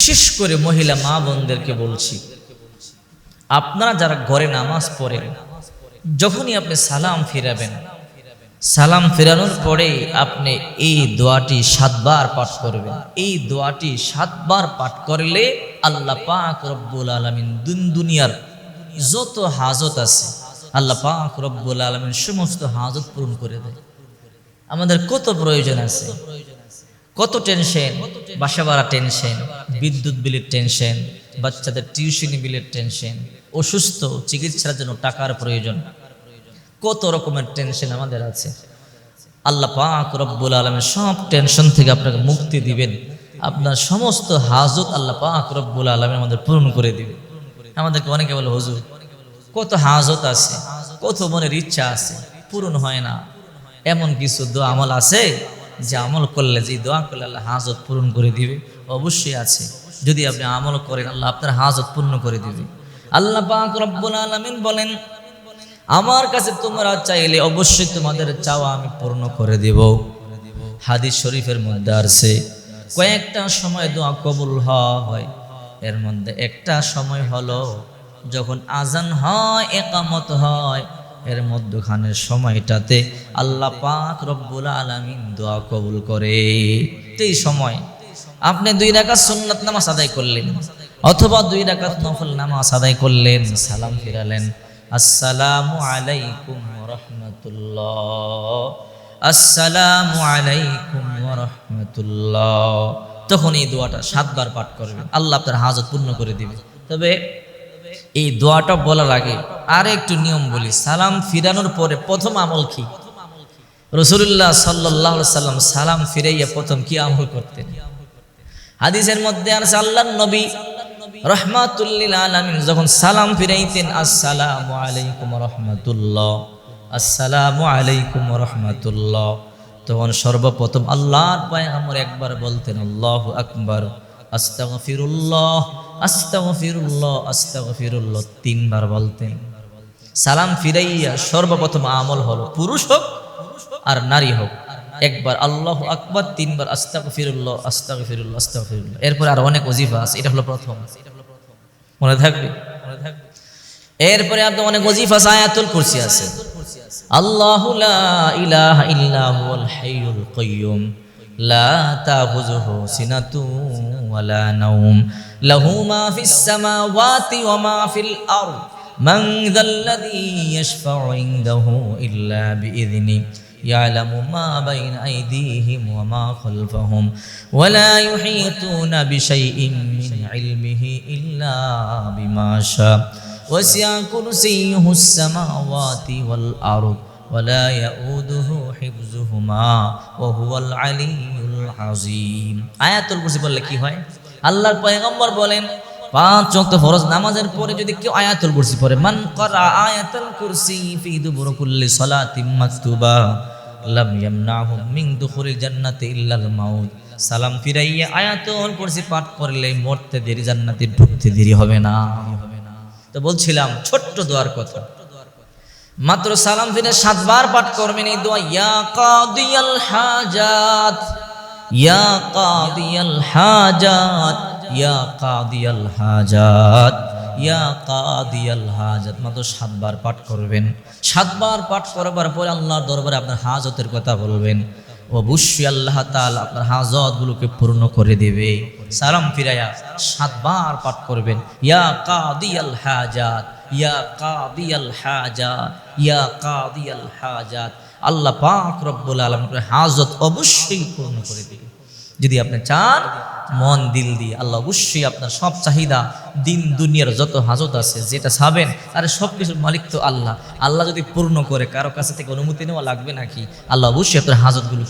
বিশেষ করে মহিলা মা বোনদেরকে বলছি, আপনারা যারা ঘরে নামাজ পড়েন, যখনই আপনি সালাম ফিরাবেন, সালাম ফেরানোর পরে আপনি এই দোয়াটি সাতবার পাঠ করবেন। এই দোয়াটি সাতবার পাঠ করলে আল্লাহ পাক রব্বুল আলমিন দুন দুনিয়ার যত হাজত আছে, আল্লাহ পাক রব্বুল আলমিন সমস্ত হাজত পূরণ করে দেয়। আমাদের কত প্রয়োজন আছে? কত টেনশন? বাসা ভাড়া টেনশন, বিদ্যুৎ বিলের টেনশন, বাচ্চাদের টিউশনি বিলের টেনশন, অসুস্থ, চিকিৎসার জন্য টাকার প্রয়োজন। কত রকমের টেনশন আমাদের আছে। আল্লাহ পাক রব্বুল আলমের সব টেনশন থেকে আপনাকে মুক্তি দিবেন। আপনার সমস্ত হাজত আল্লাহ পাক রব্বুল আলমে আমাদের পূরণ করে দিবে। আমাদেরকে অনেকে বলে, হুজুর, কত হাজত আছে, কত মনের ইচ্ছা আছে, পূরণ হয় না। এমন কিছু দোয়া আমল আছে? যে আমল করলে, যে দোয়া করলে আল্লাহ হাজত পূরণ করে দিবে। অবশ্যই আছে। যদি আপনি আমল করেন, আল্লাহ আপনার হাজত পূর্ণ করে দিবে। আল্লাহ পাক রব্বুল আলমিন বলেন, আমার কাছে তোমরা চাইলে অবশ্যই তোমাদের চাওয়া আমি পূর্ণ করে দেব। হাদিস শরীফের মধ্যে আছে, কয়েকটা সময় দোয়া কবুল হয়। এর মধ্যে একটা সময় হলো, যখন আজান হয়, একামত হয় এর মধ্যখানের সময়টাতে আল্লাহ পাক রব্বুল আলামিন দোয়া কবুল করে। এই সময় আপনি দুই রাকাত সুন্নাত নামাজ আদায় করলেন অথবা দুই রাকাত নফল নামাজ আদায় করলেন, সালাম ফিরালেন। আসসালামু আলাইকুম রহমতুল্লাহ আসসালামু আলাইকুম রহমতুল্লাহ তখন এই দোয়াটা সাতবার পাঠ করবেন। আল্লাহ আপনার হাজত পূর্ণ করে দিবে। তবে এই দোয়াটা বলার আগে আর একটু নিয়ম বলি, সালাম ফিরানোর পরে প্রথম আমল কি? রসুল্লাহ সাল্লাহ সাল্লাম সালাম ফিরাইয়া প্রথম কি আমল করতেন? হাদিসের মধ্যে আর আল্লাহ নবী রহমাতুল্লিল আলমিন যখন সালাম ফিরাইতেন, আসসালামু আলাইকুম রহমতুল্লাহ, আসসালামু আলাইকুম রহমতুল্লাহ, তখন সর্বপ্রথম আল্লাহর পায়ে আমার একবার বলতেন, আল্লাহ আকবর, আস্তাগফিরুল্লাহ আস্তাগফিরুল্লাহ আস্তাগফিরুল্লাহ তিনবার বলতেন। সালাম ফিরাইয়া সর্বপ্রথম আমল হলো পুরুষ হোক আর নারী হোক। একবার আল্লাহ আকবর, তিনবার আস্তাক ফিরুল্লাহ আস্তাক ফিরুল্লাহ আস্তাক ফিরুল্লাহ এরপরে আর অনেক অজিফা আছে, এটা হলো প্রথম। মনে থাকবে? মনে থাকবে এরপরে আপনার অনেক অজিফা আছে কুরসি আছে। আল্লাহু লা ইলাহা ইল্লা হুয়াল হাইয়ুল কাইয়্যুম লা তাখুযুহু ওয়ালা নাওম। লাহু মা ফিস সামাওয়াতি ওয়া মা ফিল আরদ। من ذا الذي يشفع عنده إلا بإذنه يعلم ما بين أيديهم وما خلفهم ولا يحيطون بشيء من علمه إلا بما شاء وسع كرسيه السماوات والأرض ولا يؤوده حفظهما وهو العلي العظيم আয়াতুল কুরসি বললে কি হয় আল্লাহর পয়গম্বর বলেন পাঁচ ওয়াক্ত ফরজ নামাজের পরে যদি কেউ আয়াতুল কুরসি পড়ে, মান করা আয়াতুল কুরসি ফি দুবুর কুল্লি সালাতিন মাকতুবা, লাম ইয়ামনাহু মিন দুখুলিল জান্নাতি ইল্লাল মাউত। সালাম ফিরাইয়া আয়াতুল কুরসি পাঠ করলে মরতে দেরি, জান্নাতে ঢুকতে দেরি হবে না। তো বলছিলাম, ছোট্ট দোয়ার কথা। মাত্র সালাম ফিরে সাতবার পাঠ করবেন এই দোয়া, ইয়া কাদিয়াল হাজাত, ইয়া কাদিয়াল হাজাত। ইয়া কাদিয়াল হাজাত, ইয়া কাদিয়াল হাজাত। মাত্র সাতবার পাঠ করবেন। সাতবার পাঠ করবার পরে আল্লাহর দরবারে আপনার হাজতের কথা বলবেন। অবশ্যই আল্লাহ তাআলা আপনার হাজতগুলোকে পূর্ণ করে দেবে। সালাম ফিরাইয়া সাতবার পাঠ করবেন। ইয়া কাদিয়াল হাজাত, ইয়া কাদিয়াল হাজাত, ইয়া কাদিয়াল হাজাত। আল্লাহ পাক রব্বুল আলম হাজত অবশ্যই পূর্ণ করে দিবে। যদি আপনি চান, মন, দিল দিয়ে, আল্লাহ অবশ্যই আপনার সব চাহিদা দিন দুনিয়ার যত হাজত আছে, যেটা সাবেন আর সব কিছুর মালিক তো আল্লাহ। আল্লাহ যদি পূর্ণ করে, কারও কাছে থেকে অনুমতি নেওয়া লাগবে নাকি? আল্লাহ অবশ্যই আপনার হাজতগুলো